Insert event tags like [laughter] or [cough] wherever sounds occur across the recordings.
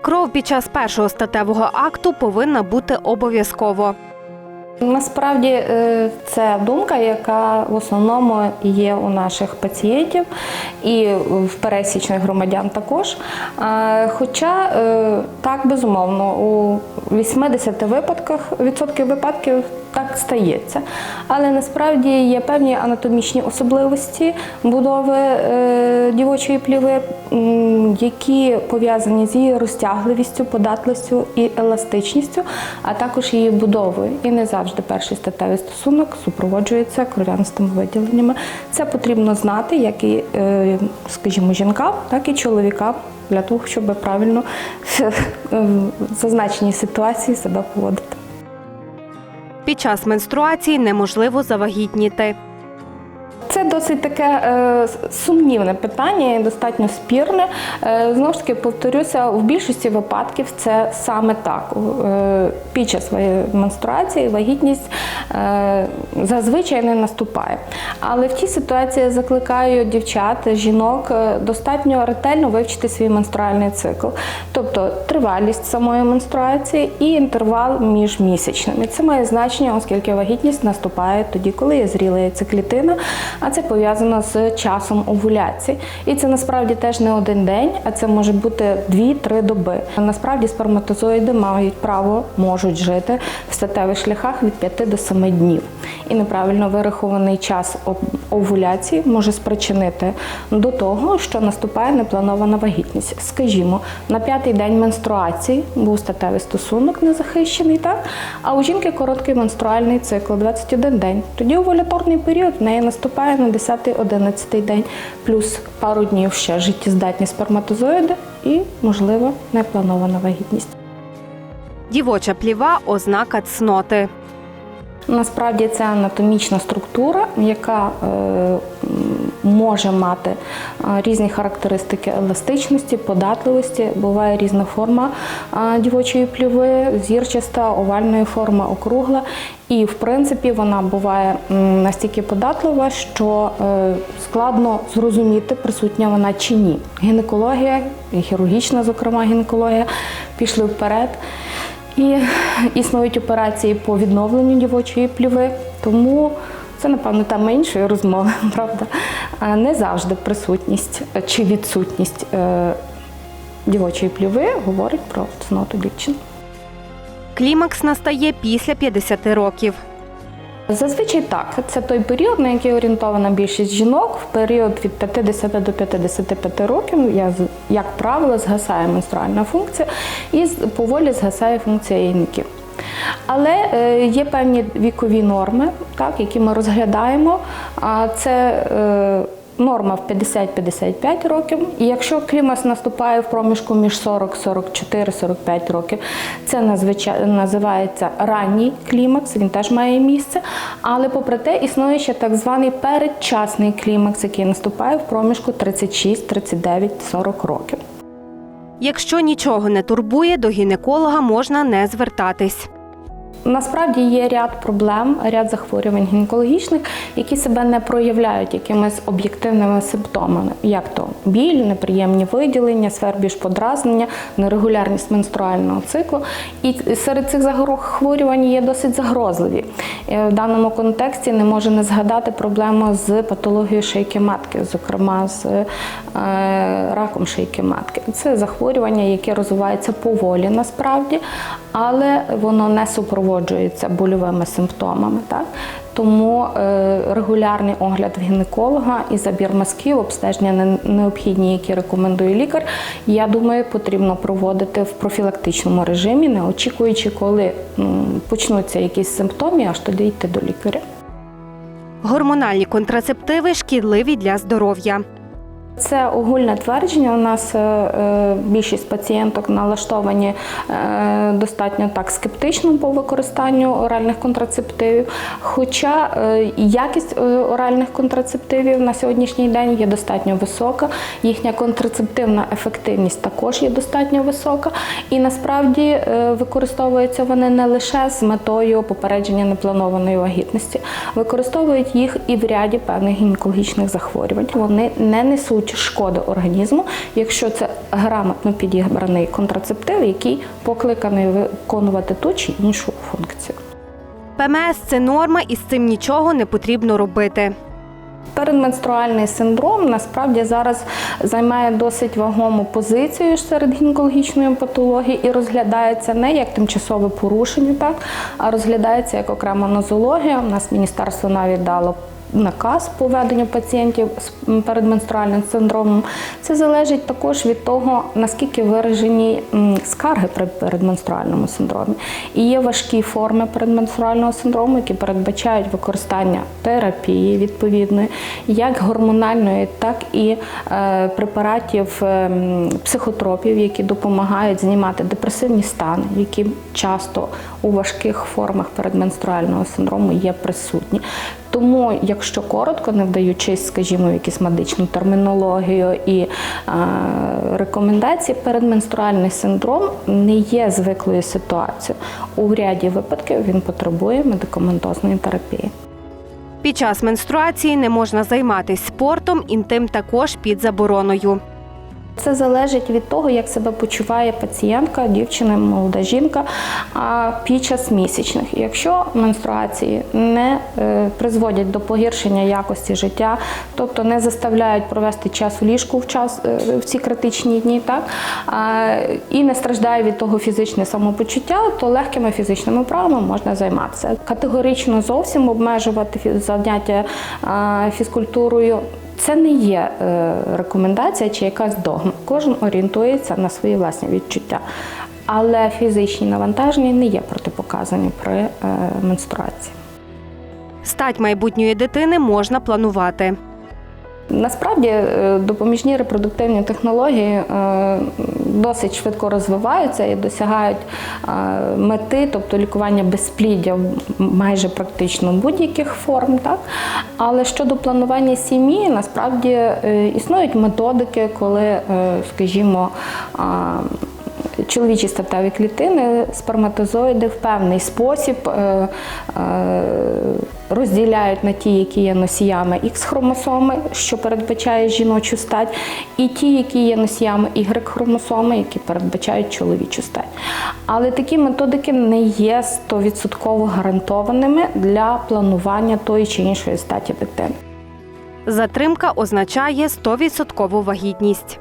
Кров під час першого статевого акту повинна бути обов'язково. Насправді е, це думка, яка в основному є у наших пацієнтів і в пересічних громадян також. Хоча е, так безумовно у 80 випадках відсотків випадків так стається. Але насправді є певні анатомічні особливості будови е, дівочої пліви, які пов'язані з її розтягливістю, податливістю і еластичністю, а також її будовою. І не завжди перший статевий стосунок супроводжується кров'янистими виділеннями. Це потрібно знати, як і, е, скажімо, жінкам, так і чоловікам. Для того, щоб правильно в зазначеній ситуації себе поводити. Під час менструації неможливо завагітніти. Це досить таке е, сумнівне питання, і достатньо спірне. Е, знову ж таки, повторюся, в більшості випадків це саме так. Е, під час менструації вагітність зазвичай не наступає. Але в тій ситуації я закликаю дівчат, жінок достатньо ретельно вивчити свій менструальний цикл, тобто тривалість самої менструації і інтервал між місячними. Це має значення, оскільки вагітність наступає тоді, коли є зріла яйцеклітина, а це пов'язано з часом овуляції. І це насправді теж не один день, а це може бути 2-3 доби. Насправді сперматозоїди мають право, можуть жити в статевих шляхах від 5 до 7 днів. І неправильно вирахований час овуляції може спричинити до того, що наступає непланована вагітність. Скажімо, на п'ятий день менструації був статевий стосунок незахищений, так? а у жінки короткий менструальний цикл 21 день. Тоді овуляторний період в неї наступає на 10-11 день, плюс пару днів ще життєздатні сперматозоїди і, можливо, непланована вагітність. Дівоча пліва ознака цноти. Насправді це анатомічна структура, яка е, може мати е, різні характеристики еластичності, податливості. Буває різна форма е, дівочої пліви, зірчаста, овальної форми, округла. І в принципі вона буває настільки податлива, що е, складно зрозуміти, присутня вона чи ні. Гінекологія, хірургічна, зокрема, гінекологія пішли вперед. І існують операції по відновленню дівочої пліви, тому це, напевно, тема іншої розмови, [laughs] правда. Не завжди присутність чи відсутність е, дівочої пліви говорить про цноту дівчини. Клімакс настає після 50 років. Зазвичай так. Це той період, на який орієнтована більшість жінок. В період від 50 до 55 років, я як правило, згасає менструальна функція і поволі згасає функція яйників. Але е, є певні вікові норми, так, які ми розглядаємо. Це е, норма в 50-55 років. І якщо клімас наступає в проміжку між 40, 44, 45 років, це називається ранній клімакс, він теж має місце. Але попри те, існує ще так званий передчасний клімакс, який наступає в проміжку 36, 39, 40 років. Якщо нічого не турбує, до гінеколога можна не звертатись. Насправді є ряд проблем, ряд захворювань гінекологічних, які себе не проявляють якимись об'єктивними симптомами, як то біль, неприємні виділення, свербіж подразнення, нерегулярність менструального циклу. І серед цих захворювань є досить загрозливі. Е, В даному контексті не можу не згадати проблему з патологією шийки матки, зокрема з е, раком шийки матки. Це захворювання, яке розвивається поволі насправді, але воно не супроводжується больовими симптомами. Так? Тому е, регулярний огляд гінеколога і забір мазків, обстеження не- необхідні, які рекомендує лікар, я думаю, потрібно проводити в профілактичному режимі, не очікуючи, коли почнуться якісь симптоми, аж тоді йти до лікаря. Гормональні контрацептиви шкідливі для здоров'я. Це огульне твердження. У нас е, е, більшість пацієнток налаштовані е, достатньо так скептично по використанню оральних контрацептивів. Хоча якість оральних контрацептивів на сьогоднішній день є достатньо висока, їхня контрацептивна ефективність також є достатньо висока. І насправді використовуються вони не лише з метою попередження непланованої вагітності, використовують їх і в ряді певних гінекологічних захворювань. Вони не несуть завдають шкоди організму, якщо це грамотно підібраний контрацептив, який покликаний виконувати ту чи іншу функцію. ПМС це норма, і з цим нічого не потрібно робити. Передменструальний синдром насправді зараз займає досить вагому позицію серед гінекологічної патології і розглядається не як тимчасове порушення, так а розглядається як окрема нозологія. У нас міністерство навіть дало наказ по веденню пацієнтів з передменструальним синдромом. Це залежить також від того, наскільки виражені скарги при передменструальному синдромі. І є важкі форми передменструального синдрому, які передбачають використання терапії відповідної, як гормональної, так і е, препаратів ем, психотропів, які допомагають знімати депресивні стани, які часто у важких формах передменструального синдрому є присутні. Тому, якщо коротко, не вдаючись, скажімо, в якусь медичну термінологію і е, рекомендації, передменструальний синдром не є звиклою ситуацією. У ряді випадків він потребує медикаментозної терапії. Під час менструації не можна займатися спортом, інтим також під забороною. Це залежить від того, як себе почуває пацієнтка, дівчина, молода жінка під час місячних. Якщо менструації не е, призводять до погіршення якості життя, тобто не заставляють провести час у ліжку в час е, в ці критичні дні, так і не страждає від того фізичне самопочуття, то легкими фізичними вправами можна займатися. Категорично зовсім обмежувати заняття фізкультурою це не є е, рекомендація чи якась догма. Кожен орієнтується на свої власні відчуття. Але фізичні навантаження не є протипоказані при е, менструації. Стать майбутньої дитини можна планувати. Насправді е, допоміжні репродуктивні технології е, досить швидко розвиваються і досягають е, мети, тобто лікування безпліддя майже практично будь-яких форм. Так? Але щодо планування сім'ї, насправді існують методики, коли, скажімо, Чоловічі статеві клітини, сперматозоїди в певний спосіб е, е, розділяють на ті, які є носіями Х-хромосоми, що передбачає жіночу стать, і ті, які є носіями Y-хромосоми, які передбачають чоловічу стать. Але такі методики не є 100% гарантованими для планування тої чи іншої статі дитини. Затримка означає 100% вагітність.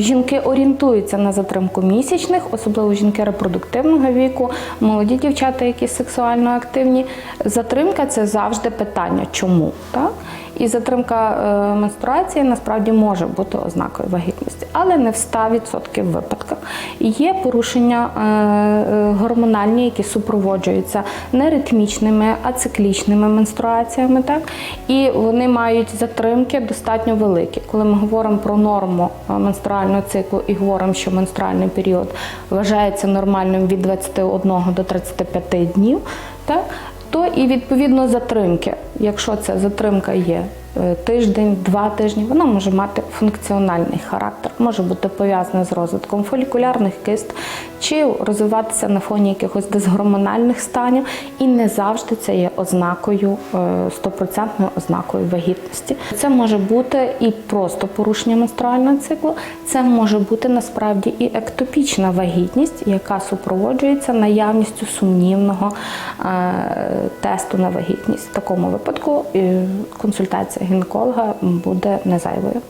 Жінки орієнтуються на затримку місячних, особливо жінки репродуктивного віку, молоді дівчата, які сексуально активні. Затримка це завжди питання, чому так? І затримка е, менструації насправді може бути ознакою вагітності, але не в 100% випадках. Є порушення е, е, гормональні, які супроводжуються не ритмічними, а циклічними менструаціями. Так? І вони мають затримки достатньо великі. Коли ми говоримо про норму е, менструального циклу і говоримо, що менструальний період вважається нормальним від 21 до 35 днів, так? то і відповідно затримки. Якщо ця затримка є тиждень, два тижні, вона може мати функціональний характер, може бути пов'язана з розвитком фолікулярних кист чи розвиватися на фоні якихось дисгормональних станів, і не завжди це є ознакою, е, стопроцентною ознакою вагітності. Це може бути і просто порушення менструального циклу, це може бути насправді і ектопічна вагітність, яка супроводжується наявністю сумнівного е, тесту на вагітність. В такому випадку е, консультація гінеколога буде не зайвою.